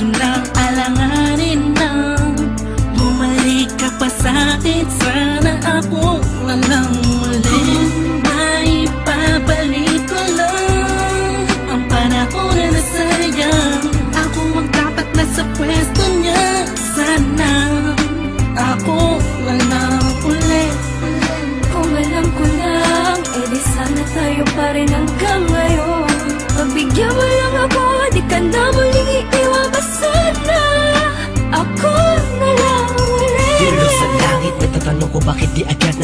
Masyado lang alanganin na Bumalik ka pa sa akin Sana ako walang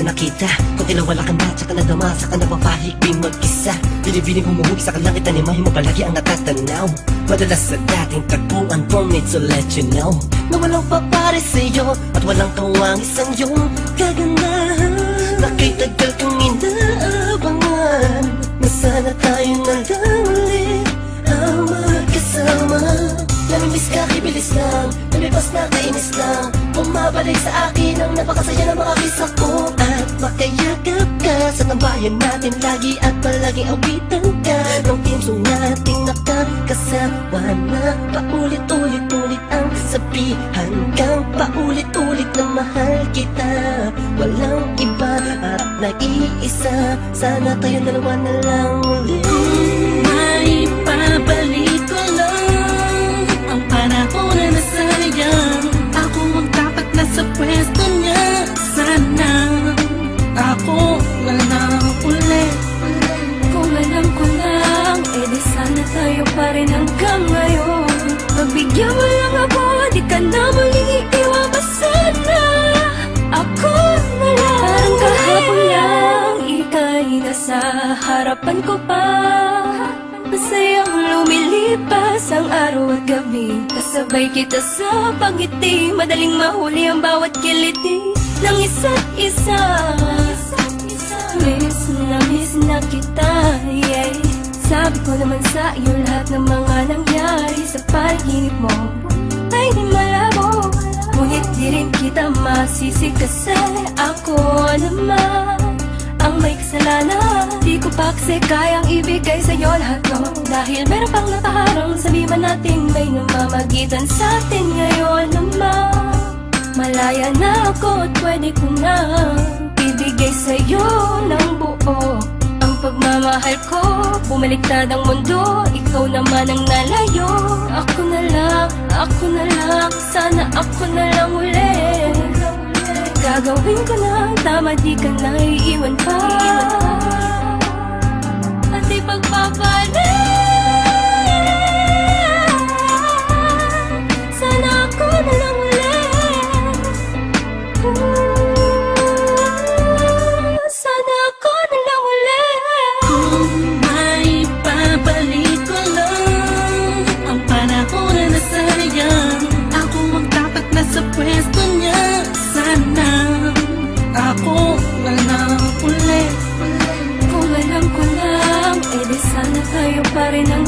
nakita Kung tila wala ka na, tsaka nadama, saka napapahigping mag-isa. Binibining humuhugi sa kalangit, animahin mo palagi ang natatanaw. Madalas sa dating tagpuan for me to let you know. Na walang papare sa'yo, at walang kawangis ang iyong kagandahan Nakitagal kong inaabangan Na sana tayo na lang ulit ang magkasama Namimiss ka, kibilis lang. Lumibas na, kainis lang. Bumabalik sa akin ang napakasaya ng mga kisa ko ka sa tambayan natin. Lagi at palaging awitan ka. Ng team song nating nakakasama na Paulit-ulit-ulit ang sabihan kang Paulit-ulit na mahal kita. Walang iba at nag-iisa Sana tayo dalawa na lang ulit di ka na muling iiwan pa Ako na lang Parang kahapon lang, ika'y nasa harapan ko pa. Masayang lumilipas ang araw at gabi. Kasabay kita sa pagiti Madaling mahuli ang bawat kiliti Ng isa't isa. Miss na miss na kita, yeah. Sabi ko naman sa iyo lahat ng mga nangyari sa panaginip mo di rin kita masisi kasi ako naman Ang may kasalanan. Di ko pa kasi kayang ibigay sa'yo lahat no Dahil meron pang nakaharang Sabi man natin may namamagitan sa atin ngayon naman Malaya na ako at pwede ko na Ibigay sa'yo ng buo Ang pagmamahal ko. Bumaliktad ang mundo Ikaw naman ang nalayo. Ako tama Di ka na iiwan pa. At ipagpapalit Sana ako na lang ulit rin hanggang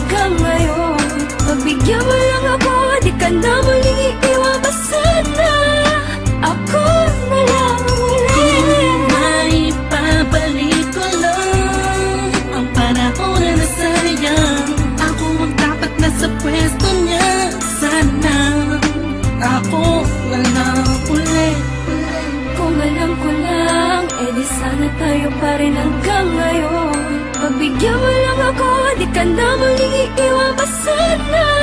ngayon Pagbigyan mo lang ako, di ka na